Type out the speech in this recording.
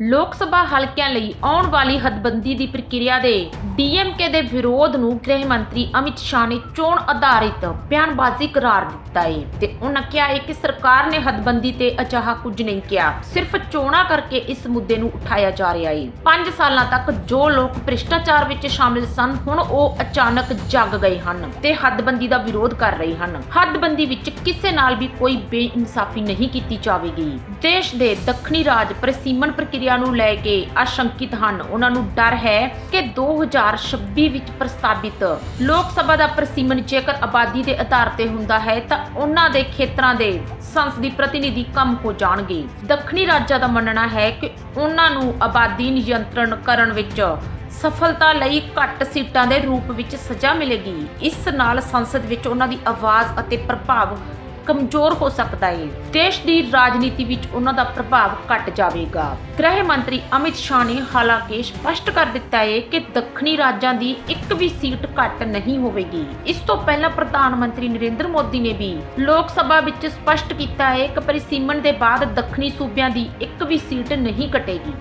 ਲੋਕ ਸਭਾ ਹਲਕਿਆਂ ਲਈ ਆਉਣ ਵਾਲੀ ਹੱਦਬੰਦੀ ਦੀ ਪ੍ਰਕਿਰਿਆ ਦੇ ਡੀਐਮਕੇ ਦੇ ਵਿਰੋਧ ਨੂੰ ਗ੍ਰਹਿ ਮੰਤਰੀ ਅਮਿਤ ਸ਼ਾਹ ਨੇ ਚੋਣ ਆਧਾਰਿਤ ਬਿਆਨਬਾਜ਼ੀ ਕਰਾਰ ਦਿੱਤਾ ਹੈ ਤੇ ਉਹਨਾਂ ਕਿਹਾ ਹੈ ਕਿ ਸਰਕਾਰ ਨੇ ਹੱਦਬੰਦੀ ਤੇ ਅਜਿਹਾ ਕੁਝ ਨਹੀਂ ਕਿਹਾ। ਸਿਰਫ ਚੋਣਾਂ ਕਰਕੇ ਇਸ ਮੁੱਦੇ ਨੂੰ ਉਠਾਇਆ ਜਾ ਰਿਹਾ ਹੈ 5 ਸਾਲਾਂ ਤੱਕ ਜੋ ਲੋਕ ਭ੍ਰਿਸ਼ਟਾਚਾਰ ਵਿੱਚ ਸ਼ਾਮਿਲ ਸਨ, ਹੁਣ ਉਹ ਅਚਾਨਕ ਜਗ ਗਏ ਹਨ ਤੇ ਹੱਦਬੰਦੀ ਦਾ ਵਿਰੋਧ ਕਰ ਰਹੇ ਹਨ। ਹੱਦਬੰਦੀ ਵਿੱਚ ਕਿਸੇ ਨਾਲ ਵੀ ਕੋਈ ਬੇਇਨਸਾਫੀ ਨਹੀਂ ਕੀਤੀ ਜਾਵੇਗੀ। ਦੇਸ਼ ਦੇ ਦੱਖਣੀ ਰਾਜ ਪ੍ਰਸੀਮਨ ਪ੍ਰਕਿਰਿਆ ਨੂੰ ਲੈ ਕੇ ਆਸ਼ੰਕਿਤ ਹਨ। ਉਹਨਾਂ ਨੂੰ ਡਰ ਹੈ ਕਿ 2026 ਵਿੱਚ ਪ੍ਰਸਤਾਵਿਤ। ਲੋਕ ਸਭਾ ਦਾ ਪਰਸੀਮਨ ਜੇਕਰ ਆਬਾਦੀ ਦੇ ਆਧਾਰ ਤੇ ਹੁੰਦਾ ਹੈ ਤਾਂ ਉਹਨਾਂ ਦੇ ਖੇਤਰਾਂ ਦੇ ਸੰਸਦੀ ਪ੍ਰਤੀਨਿਧੀ ਕੰਮ ਹੋ ਜਾਣਗੇ। ਦੱਖਣੀ ਰਾਜਾਂ ਦਾ ਮੰਨਣਾ ਹੈ ਕਿ ਉਹਨਾਂ ਨੂੰ ਆਬਾਦੀ ਨਿਯੰਤਰਣ ਕਰਨ ਵਿੱਚ ਸਫਲਤਾ ਲਈ ਘੱਟ ਸੀਟਾਂ ਦੇ ਰੂਪ ਵਿੱਚ ਸਜ਼ਾ ਮਿਲੇਗੀ। ਇਸ ਨਾਲ ਸੰਸਦ ਵਿੱਚ ਉਹਨਾਂ ਦੀ ਆਵਾਜ਼ ਅਤੇ ਪ੍ਰਭਾਵ ਕਮਜ਼ੋਰ ਹੋ ਸਕਦਾ ਹੈ ਦੇਸ਼ ਦੀ ਰਾਜਨੀਤੀ ਵਿੱਚ ਉਹਨਾਂ ਦਾ ਪ੍ਰਭਾਵ ਘਟ ਜਾਵੇਗਾ। ਗ੍ਰਹਿ ਮੰਤਰੀ ਅਮਿਤ ਸ਼ਾਹ ਨੇ ਹਾਲਾਂਕਿ ਸਪਸ਼ਟ ਕਰ ਦਿੱਤਾ ਹੈ ਕਿ ਦੱਖਣੀ ਰਾਜਾਂ ਦੀ ਇੱਕ ਵੀ ਸੀਟ ਘਟ ਨਹੀਂ ਹੋਵੇਗੀ। ਇਸ ਤੋਂ ਪਹਿਲਾਂ ਪ੍ਰਧਾਨ ਮੰਤਰੀ ਨਰਿੰਦਰ ਮੋਦੀ ਨੇ ਵੀ ਲੋਕ ਸਭਾ ਵਿੱਚ ਸਪਸ਼ਟ ਕੀਤਾ ਹੈ ਕਿ ਪਰਿਸੀਮਨ ਦੇ ਬਾਅਦ ਦੱਖਣੀ ਸੂਬਿਆਂ ਦੀ ਇੱਕ ਵੀ ਸੀਟ ਨਹੀਂ ਘਟੇਗੀ